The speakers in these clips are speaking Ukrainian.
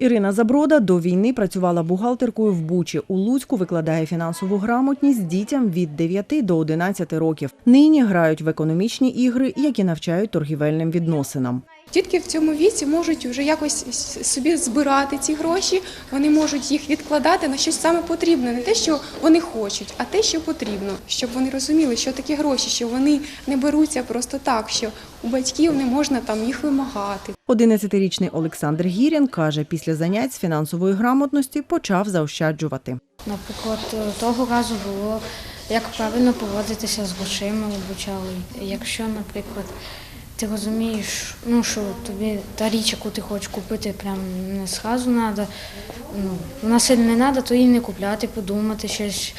Ірина Заброда до війни працювала бухгалтеркою в Бучі. У Луцьку викладає фінансову грамотність дітям від 9 до 11 років. Нині грають в економічні ігри, які навчають торгівельним відносинам. Дітки в цьому віці можуть вже якось собі збирати ці гроші, вони можуть їх відкладати на щось саме потрібне, не те, що вони хочуть, а те, що потрібно, щоб вони розуміли, що таке гроші, що вони не беруться просто так, що у батьків не можна там їх вимагати. 11-річний Олександр Гірін каже, після занять з фінансової грамотності почав заощаджувати. Наприклад, того разу було, як правильно поводитися з грошима обучали. Якщо, наприклад, ти розумієш, ну що тобі та річ, яку ти хочеш купити, прям не зразу треба, ну, вона сильно не треба, то її не купляти, подумати щось,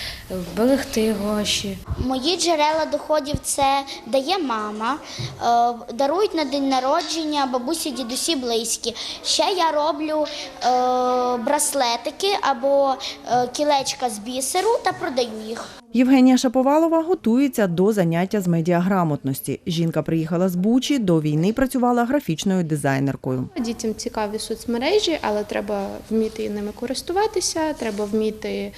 берегти гроші. Мої джерела доходів це дає мама, е, дарують на день народження бабусі, дідусі, близькі. Ще я роблю е, браслетики або е, кілечка з бісеру та продаю їх. Євгенія Шаповалова готується до заняття з медіаграмотності. Жінка приїхала з Бучі, до війни працювала графічною дизайнеркою. Дітям цікаві соцмережі, але треба вміти ними користуватися, треба вміти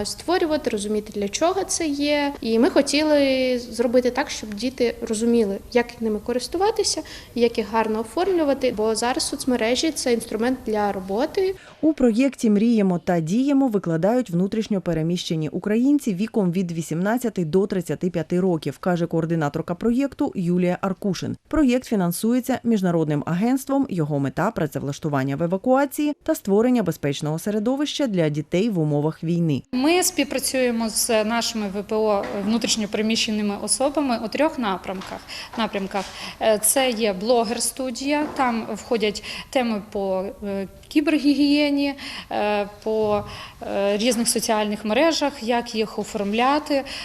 е, створювати, розуміти для чого це є. І ми хотіли зробити так, щоб діти розуміли, як ними користуватися, як їх гарно оформлювати. Бо зараз соцмережі це інструмент для роботи. У проєкті Мріємо та діємо викладають внутрішньо переміщені українці віком від 18 до 35 років, каже координаторка проєкту Юлія Аркушин. Проєкт фінансується міжнародним агентством. Його мета працевлаштування в евакуації та створення безпечного середовища для дітей в умовах війни. Ми співпрацюємо з нашими ВПО внутрішньопереміщеними особами у трьох напрямках. напрямках. Е, Це є блогер-студія, там входять теми по е, кібергігієні, е, по різних соціальних мережах, як їх оформляти,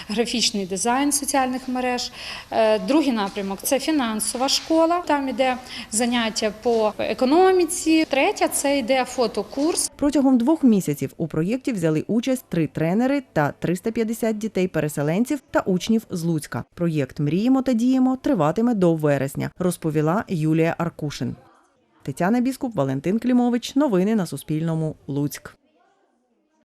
графічний дизайн соціальних мереж. Е, Другий напрямок це фінансова школа, там іде заняття по економіці. Третя це йде фотокурс. Протягом двох місяців у проєкті взяли участь три тренери та 350 дітей-переселенців та учнів з Луцька. Проєкт Мріємо та діємо триватиме до вересня, розповіла Юлія Аркушин. Тетяна Біскуп, Валентин Клімович. Новини на Суспільному. Луцьк.